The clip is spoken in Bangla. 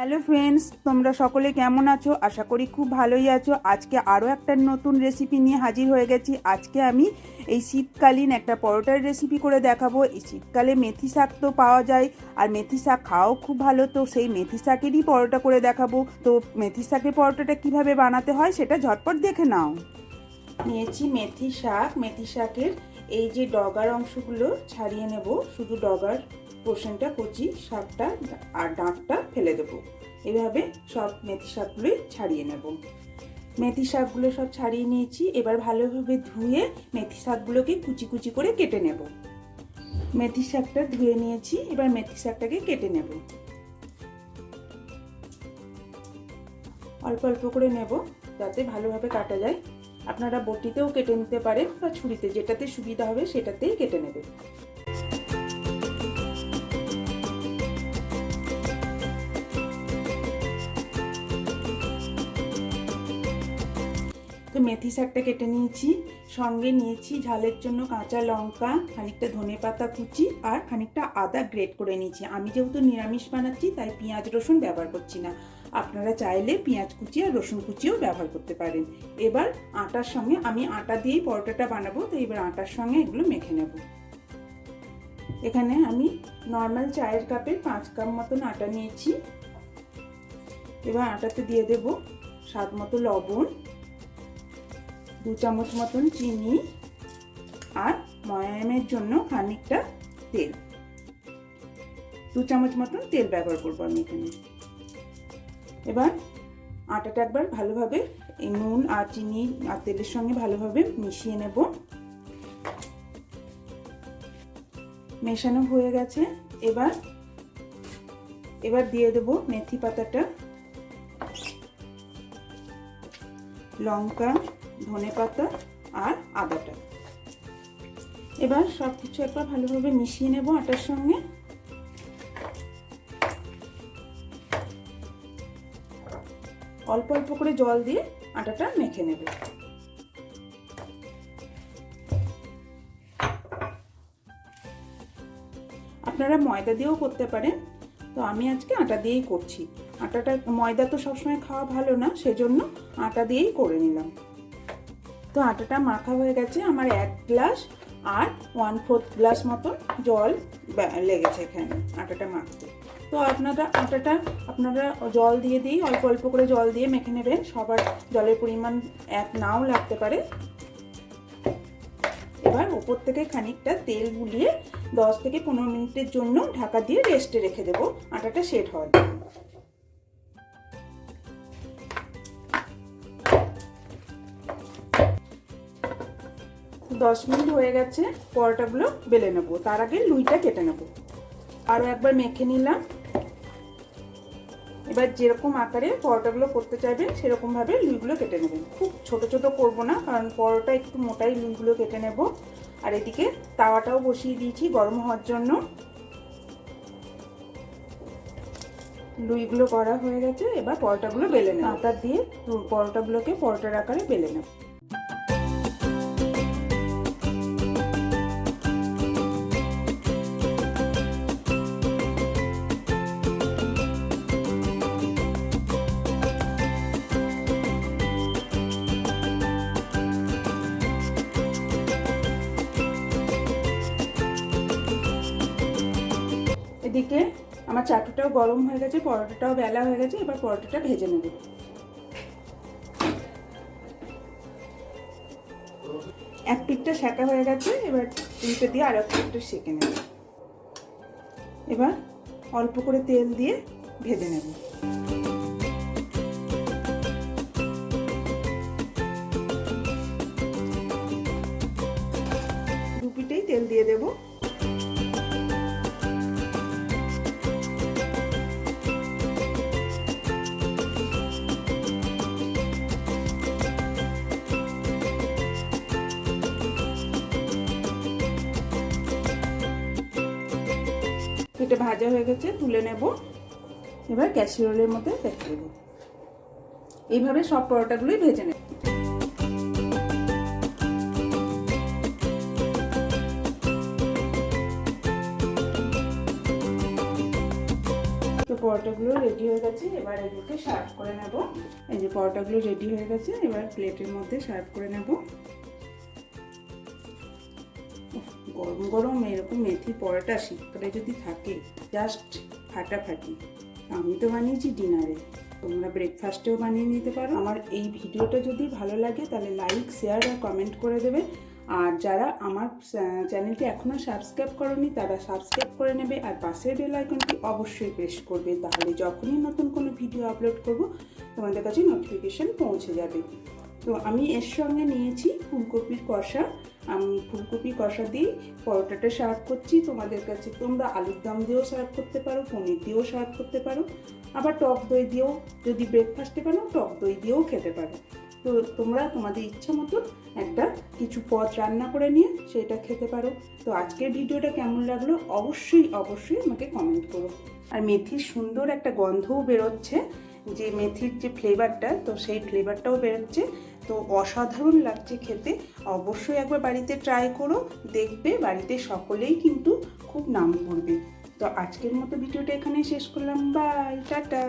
হ্যালো ফ্রেন্ডস, তোমরা সকলে কেমন আছো? আশা করি খুব ভালোই আছো। আজকে আরও একটা নতুন রেসিপি নিয়ে হাজির হয়ে গেছি। আজকে আমি এই শীতকালীন একটা পরোটার রেসিপি করে দেখাবো। এই শীতকালে মেথি শাক তো পাওয়া যায়, আর মেথি শাক খাওয়াও খুব ভালো। তো সেই মেথি শাকেরই পরোটা করে দেখাবো। তো মেথি শাকের পরোটাটা কীভাবে বানাতে হয় সেটা ঝটপট দেখে নাও। নিয়েছি মেথি শাক। মেথি শাকের এই যে ডগার অংশগুলো ছাড়িয়ে নেব, শুধু ডগার পোর্শনটা কচি শাকটা আর ডাঁটটা ফেলে দেবো। এভাবে সব মেথি শাকগুলোই ছাড়িয়ে নেব। মেথি শাকগুলো সব ছাড়িয়ে নিয়েছি, এবার ভালোভাবে ধুয়ে মেথি শাকগুলোকে কুচি কুচি করে কেটে নেব। মেথি শাকটা ধুয়ে নিয়েছি, এবার মেথি শাকটাকে কেটে নেব। অল্প অল্প করে নেব, যাতে ভালোভাবে কাটা যায়। আপনারা বটিতেও কেটে নিতে পারেন বা ছুরিতে, যেটাতে সুবিধা হবে সেটাতেই কেটে নেবেন। তো মেথি শাকটা কেটে নিয়েছি, সঙ্গে নিয়েছি ঝালের জন্য কাঁচা লঙ্কা, খানিকটা ধনে পাতা কুচি আর খানিকটা আদা গ্রেট করে নিয়েছি। আমি যেহেতু নিরামিষ বানাচ্ছি, তাই পেঁয়াজ রসুন ব্যবহার করছি না। আপনারা চাইলে পেঁয়াজ কুচি আর রসুন কুচিও ব্যবহার করতে পারেন। এবার আটার সঙ্গে আমি আটা দিয়েই পরোটাটা বানাবো, তো এবার আটার সঙ্গে এগুলো মেখে নেব। এখানে আমি নর্মাল চায়ের কাপে পাঁচ কাপ মতন আটা নিয়েছি। এবার আটাতে দিয়ে দেব স্বাদ মতো লবণ, দু চামচ মতন চিনি আর ময়ামের জন্য খানিকটা তেল। দু চামচ মতন তেল ব্যবহার করব আমি এখানে। এবার আটাটা একবার ভালোভাবে এই নুন আর চিনি আর তেলের সঙ্গে ভালোভাবে মিশিয়ে নেব। মেশানো হয়ে গেছে। এবার এবার দিয়ে দেব মেথি পাতাটা। লঙ্কা, ধনে পাতা আর আদাটা। এবার সব কিছু একবার ভালোভাবে মিশিয়ে নেব আটার সঙ্গে। অল্প অল্প করে জল দিয়ে আটাটা মেখে নেবে। আপনারা ময়দা দিয়েও করতে পারেন। তো আমি আজকে আটা দিয়েই করছি। আটাটা, ময়দা তো সবসময় খাওয়া ভালো না, সেজন্য আটা দিয়েই করে নিলাম। তো আটাটা মাখা হয়ে গেছে আমার এক গ্লাস আর ওয়ান ফোর্থ গ্লাস মতন জল লেগেছে এখানে আটাটা মাখতে। তো আপনারা আটাটা, আপনারা জল দিয়ে দিই, অল্প অল্প করে জল দিয়ে মেখে নেবেন। সবার জলের পরিমাণ এক নাও লাগতে পারে। এবার ওপর থেকে খানিকটা তেল বুলিয়ে দশ থেকে পনেরো মিনিটের জন্য ঢাকা দিয়ে রেস্টে রেখে দেবো। আটাটা সেট হওয়ার জন্য। দশ মিনিট হয়ে গেছে, পরোটাগুলো বেলে নেব। তার আগে লুইটা কেটে নেব। আরও একবার মেখে নিলাম। এবার যেরকম আকারে পরোটাগুলো করতে চাইবেন সেরকমভাবে লুইগুলো কেটে নেবেন। খুব ছোট ছোট করব না কারণ পরোটা একটু মোটাই লুইগুলো কেটে নেব। আর এদিকে তাওয়াটাও বসিয়ে দিয়েছি গরম হওয়ার জন্য। লুইগুলো করা হয়ে গেছে এবার পরোটাগুলো বেলে নেব। আটা দিয়ে পরোটাগুলোকে পরোটার আকারে বেলে নেব। এদিকে আমার চাটুটাও গরম হয়ে গেছে, পরোটাটাও বেলা হয়ে গেছে, এবার পরোটাটা ভেজে নেব। এক পিঠটা সেঁকা হয়ে গেছে, এবার উল্টে দিয়ে আর এক পিঠটা সেঁকে নেব। এবার অল্প করে তেল দিয়ে ভেজে নেব। দু পিঠেই তেল দিয়ে দেবো। এটা ভাজা হয়ে গেছে, তুলে নেব। এবার ক্যাসিরোলের মধ্যে রেখে দেবো এইভাবে সব পরোটাগুলোই ভেজে নেব। পরোটাগুলো রেডি হয়ে গেছে, এবার এগুলোকে সার্ভ করে নেব। এই যে পরোটাগুলো রেডি হয়ে গেছে, এবার প্লেটের মধ্যে সার্ভ করে নেব। গরম গরম এরকম মেথি পরোটা শীতকালে যদি থাকে জাস্ট ফাটাফাটি। আমি তো বানিয়েছি ডিনারে। তোমরা ব্রেকফাস্টেও বানিয়ে নিতে পারো। আমার এই ভিডিওটা যদি ভালো লাগে, তাহলে লাইক শেয়ার আর কমেন্ট করে দেবে। আর যারা আমার চ্যানেলটি এখনও সাবস্ক্রাইব করনি, তারা সাবস্ক্রাইব করে নেবে। আর পাশের বেল আইকনটি অবশ্যই প্রেস করবে। তাহলে যখনই নতুন কোনো ভিডিও আপলোড করব, তোমাদের কাছে নোটিফিকেশন পৌঁছে যাবে। তো আমি এর সঙ্গে নিয়েছি ফুলকপির কষা। আমি ফুলকপি কষা দিয়ে পরোটাটা সার্ভ করছি, তোমাদের কাছে তোমরা আলুর দম দিয়েও সার্ভ করতে পারো, পনির দিয়েও সার্ভ করতে পারো। আবার টক দই দিয়েও, যদি ব্রেকফাস্টে বানাও, টক দই দিয়েও খেতে পারো। তো তোমরা তোমাদের ইচ্ছা মতো একটা কিছু পদ রান্না করে নিয়ে সেটা খেতে পারো। তো আজকের ভিডিওটা কেমন লাগল? অবশ্যই অবশ্যই আমাকে কমেন্ট করো। আর মেথির সুন্দর একটা গন্ধও বেরোচ্ছে, যে মেথির যে ফ্লেভারটা তো সেই ফ্লেভারটাও বেরোচ্ছে। তো অসাধারণ লাগছে খেতে। অবশ্যই একবার বাড়িতে ট্রাই করো, দেখবে বাড়িতে সকলেই কিন্তু খুব নাম করবে। তো আজকের মতো ভিডিওটা এখানে শেষ করলাম। Bye tata.